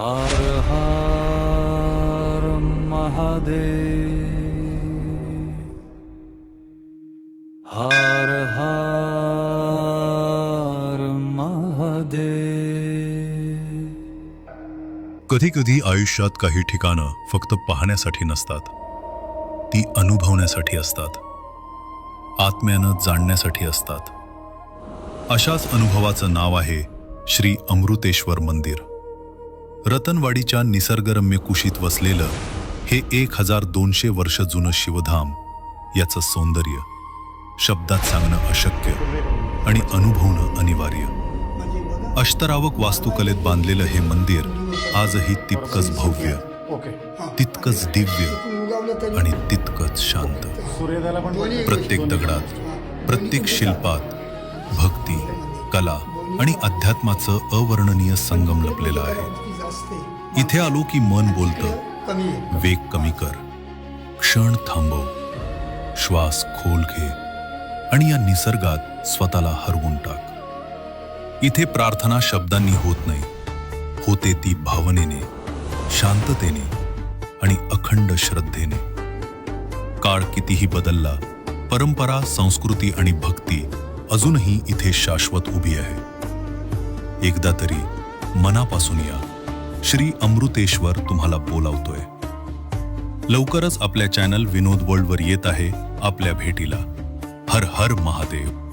हर हर महादेव। हर हर महादेव। कधी कधी आयुष्यात काही ठिकाणं फक्त पाहण्यासाठी नसतात. ती अनुभवण्यासाठी असतात. आत्म्यानं जाणण्यासाठी असतात. अशाच अनुभवाचं नाव आहे श्री अमृतेश्वर मंदिर. रतनवाडीच्या निसर्गरम्य कुशीत वसलेलं हे एक हजार दोनशे वर्ष जुनं शिवधाम याचं सौंदर्य शब्दात सांगणं अशक्य आणि अनुभवणं अनिवार्य. अष्टरावक वास्तुकलेत बांधलेलं हे मंदिर आजही तितकंच भव्य तितकंच दिव्य आणि तितकंच शांत. प्रत्येक दगडात प्रत्येक शिल्पात भक्ती कला आणि अध्यात्माचं अवर्णनीय संगम लपलेलं आहे. इथे आलो की मन बोलतं. वेग कमी कर. क्षण थांबव. श्वास खोल घे. आणि या निसर्गात स्वतःला हरवून टाक. इथे प्रार्थना शब्दांनी होत नाही. होते ती भावनेने शांततेने आणि अखंड श्रद्धेने. काळ कितीही बदलला परंपरा संस्कृती आणि भक्ती अजूनही इथे शाश्वत उभी आहे. एकदा तरी मनापासून या. श्री अमृतेश्वर तुम्हाला बोलावतोय. लवकरच आपल्या चॅनल विनोद वर्ल्डवर येत आहे आपल्या भेटीला. हर हर महादेव.